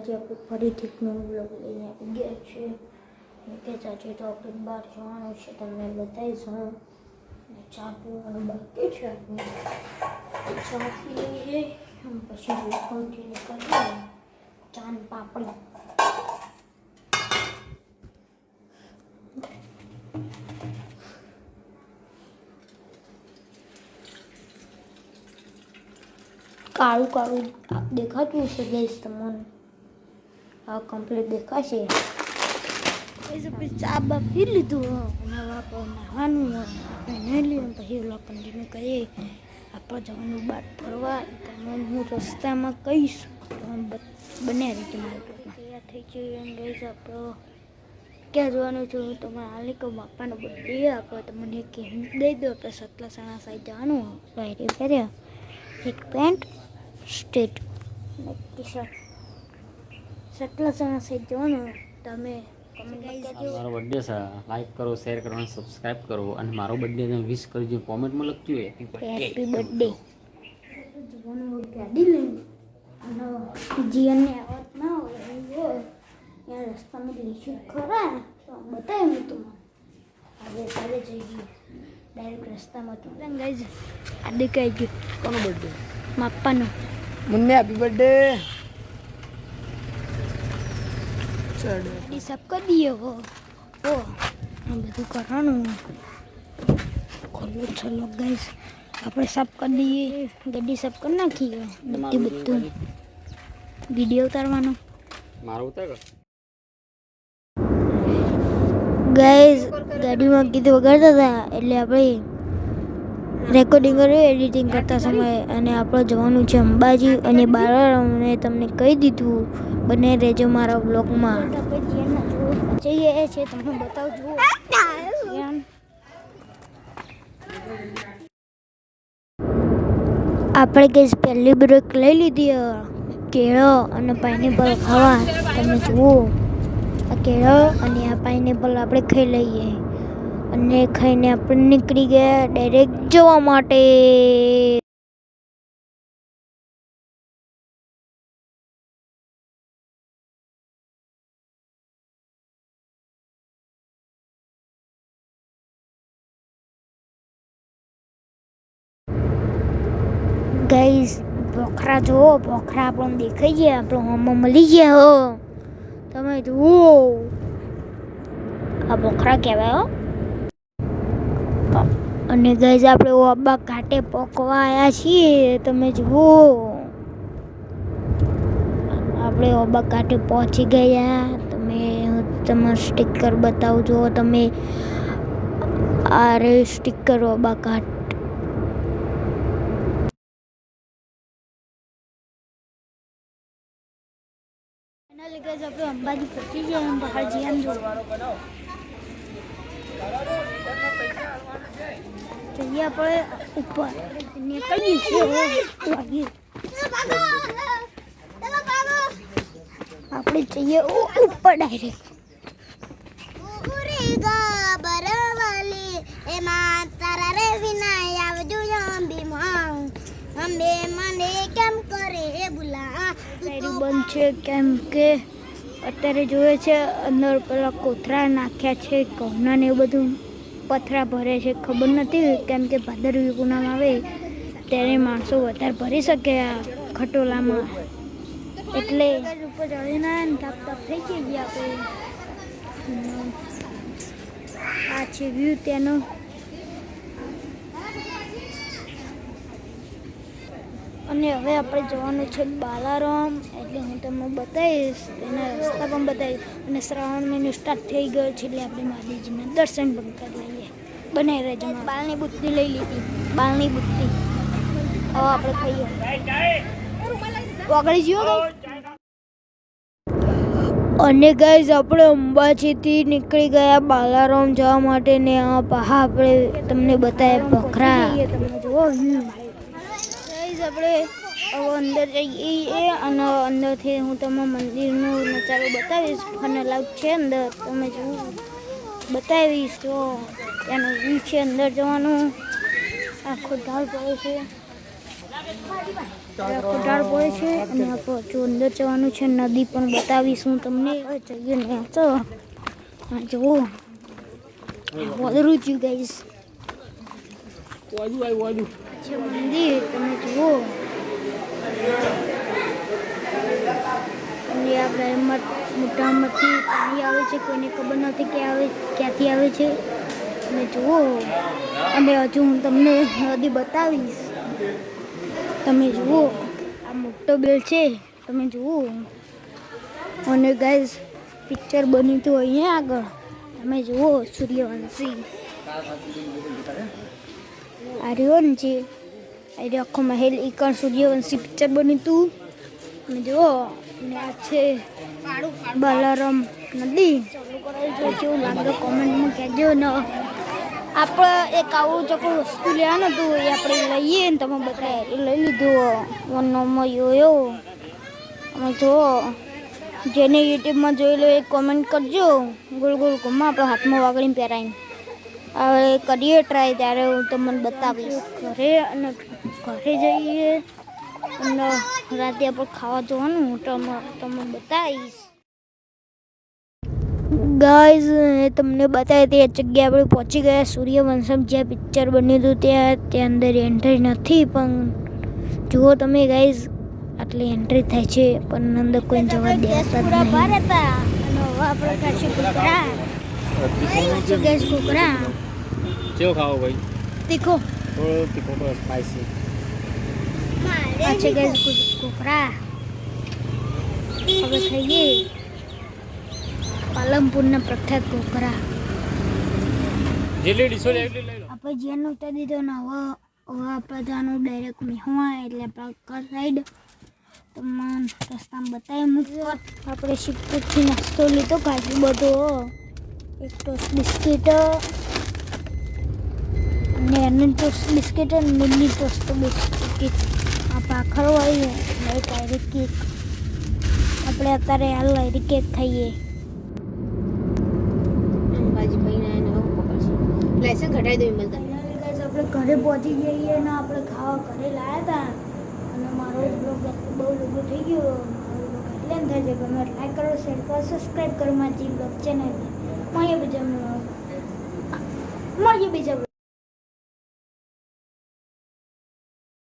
આજે આપણે ફરીથી એક નવો બ્લોગ લઈને આવી ગયા છીએ. કે આજે તો બહાર જવાનું છે, તમને બતાવીશું. ચા પીવાનું બાકી છે આપણે. ચા પી લઈએ પછી લોખંડથી નીકળીએ ચાન પાપડી. કાળું કાળું દેખાતું હશે ગેસ તમને? કમ્પ્લીટ દેખાશે. ચા બા પી લીધું આપણે નહીં પછી ઓલા કન્ટિન્યુ કરીએ આપણે જવાનું બહાર ફરવા હું રસ્તામાં કહીશ. બને રીતે તૈયાર થઈ ગયું એમ કહીશ આપણો. ક્યાં જવાનું છે હું તમને હાલી કહું બાપાનો બર્થડે આપણે તમને એક હિન્ટ દઈ દો આપણે સતલાસણા સાઈડ જવાનું પહેર્યા એક પેન્ટ સ્ટેટ ટી શર્ટ સતલાસણા સાઈડ જવાનું હોય તમે કમેન્ટ કરજો. મારો બર્થડે છે. લાઈક કરો શેર કરો અને સબસ્ક્રાઇબ કરો. અને મારો બર્થડે વિશ કરજો. કોમેન્ટમાં લખજો. હેપી બર્થડે હોય ગાડી લઈને અને જીવનને આવત ના હોય રસ્તામાં લીશું ખરા? તો બતાવ્યું મેં તમને. આજે જઈ ગયું. ડાયરેક્ટ રસ્તામાં તો ગાઈઝ આ દેખાઈ ગયું. કોનો બર્થડે માપ્પાનો. મુન્ને હેપી બર્થડે સાફ કરી દઈએ હો. ઓ બધું કરવાનું. ખોલું ચલો ગાઈઝ આપણે સાફ કરી દઈએ ગડી સાફ કરી નાખીએ બધું બધું. વીડિયો ઉતારવાનો. મારો ઉતાર. ગાડીમાં કીધું વગાડતા હતા એટલે આપણે રેકોર્ડિંગ કર્યું એડિટિંગ કરતા સમયે. અને આપણે જવાનું છે અંબાજી અને બાલારામને તમને કહી દીધું. બને રહેજો મારા બ્લોગમાં જઈએ છે, તમને બતાવજો. આપણે ગેસ પહેલી બ્રેક લઈ લીધી કેળો અને પાઇનેપલ ખાવા. તમે જુઓ, આ કેળો અને આ પાઇનેપલ આપણે ખાઈ લઈએ. અને ખાઈને આપણે નીકળી ગયા ડાયરેક્ટ જવા માટે. ગાઈઝ ભોખરા જુઓ, ભોખરા આપણને દેખાઈ ગયા, આપણો હોમમાં મળી ગયા, હો. તમે જુઓ. આ ભોખરા કહેવાય, હો. અને ગાઈઝ આપણે ઓબા ઘાટે પોકવા આવ્યા છીએ, તમે જુઓ. આપણે ઓબા ઘાટે પહોંચી ગયા. તમે તમારું સ્ટીકર બતાવજો તમે આ રે સ્ટીકર ઓબા ઘાટ એના લીધે આપણે અંબાજી પહોંચી ગયા જઈએ એમ જો જઈએ આપણે ઉપર. નીકળીએ છીએ. આપણે જઈએ ઉપર ડાયરેક્ટ ઉરી ગબરવાલી એમાં તારા રે વિના આવજો અંબીમાં અંબે મને કેમ કરે હે બુલા ડાયરી બંધ છે કેમ કે અત્યારે જોયે છે અંદર પેલા કોથરા નાખ્યા છે કોના ને બધું. પથરા ભરે છે, ખબર નથી કેમ કે ભાદરવી પૂનમ આવે, ત્યારે માણસો વધારે ભરી શકે આ ખટોલામાં. એટલે થઈ ગઈ આપણે આ છે વ્યૂ ત્યાંનો. અને હવે આપણે જવાનું છે બાલારામ, એટલે હું તમને બતાવીશ એના રસ્તા પણ બતાવીશ. અને શ્રાવણ મહિનો સ્ટાર્ટ થઈ ગયો છે, એટલે આપણે મહાદેવજીના દર્શન પણ કરી લઈએ. બનાવી રહેજો બાલની બુદ્ધિ લઈ લીધી બાલની બુદ્ધિ. હવે આપણે ખાઈએ. ઓગળી ગયો અને ગાઈઝ આપણે અંબાજીથી નીકળી ગયા બાલારામ જવા માટે ને આ પહા આપણે તમને બતાવ્યા ભખરા. તમે જુઓ ગાઈઝ આપણે હવે અંદર જઈએ અને અંદરથી હું તમને મંદિરનો નજારો બતાવીશ. ફન અલાઉડ છે અંદર તમે જુઓ. બતાવીશ તો ત્યાંનો વ્યૂ છે અંદર જવાનું. આખો ઢાળ પડે છે. કોટાળ પડે છે અને જો અંદર જવાનું છે નદી પણ બતાવીશું તમને. જઈએ ને તો. જુઓ. વધરું થયું વાજુ છે મંદિર તમે જુઓ. અને મોટામાંથી પાણી આવે છે કોઈને ખબર નથી કે આવે ક્યાંથી આવે છે. તમે જુઓ અને હજુ હું તમને નદી બતાવીશ. તમે જુઓ, આ મોટો બેલ છે, તમે જુઓ. અને ગાઈઝ પિક્ચર બની તો અહીંયા આગળ. તમે જુઓ, સૂર્યવંશી. આ રહ્યો ને છે આ રહ્યો આખો મહેલ એકણ સૂર્યવંશી પિક્ચર બન્યું હતું તમે જુઓ, અને આ છે બલારામ નદી. કેવું લાગે કોમેન્ટમાં કહેજો ને. આપણે એક આવું ચોખ્ખું વસ્તુ લેવાનું હતું, એ આપણે લઈએ ને તમે બધા લઈ લીધું. વનોમાં યોયો અમે જુઓ. જેને યુટ્યુબમાં જોઈ લો, એ કોમેન્ટ કરજો. ગોળ ગોળ ઘુમા આપણે હાથમાં વાગડીને પહેરાઈને. હવે કરીએ ટ્રાય ત્યારે હું તમને બતાવીશ. ઘરે અને ઘરે જઈએ અને રાતે આપણે ખાવા જવાનું, હું તમને બતાવીશ. ગાઈઝ તમને બતાવી તે જગ્યાએ આપણે પહોંચી ગયા સૂર્યવંશમ જ્યાં પિક્ચર બન્યું હતું ત્યાં ત્યાં અંદર એન્ટ્રી નથી પણ જુઓ તમે ગાઈઝ આટલી એન્ટ્રી થાય છે પણ અંદર કોઈ જવા દેતા કેવો ખાવો ભાઈ? તીખો. થોડો તીખો થોડો સ્પાઈસી ગેસ હવે ખાઈએ. પાલનપુરના પ્રખ્યાત કોકરા. જેટલી ડીશો લે લઈ લો. આપણે જેન ઉતારી દીધો ને હવે હવે આપણે જવાનું ડાયરેક્ટ મેહવા એટલે આપણે કર સાઈડ તમને રસ્તામાં બતાવી મૂકો. આપણે શિવપુરથી નાસ્તો લીધો કાજુ બધો. એક ટોસ્ટ બિસ્કીટ અને એની ટોસ્ટ બિસ્કીટ અને મિની ટોસ્ટ બિસ્કીટ આ ખરો એટલે એક આયરી કેક આપણે અત્યારે હાલ આયરી કેક ખાઈએ. લાયસન્સ ઘટાડી દઉં વિમલ આપણે ઘરે પહોંચી જઈએ અને આપણે ખાવા ઘરે લાવ્યા હતા અને મારો બ્લોગ બહુ લોકો થઈ ગયો. મારો બ્લોગ એટલે થાય છે ગમે લાઈક કરો શેર કરો સબસ્ક્રાઈબ કરો મારી બ્લોગ ચેનલ મળીએ બીજા મળીએ બીજા.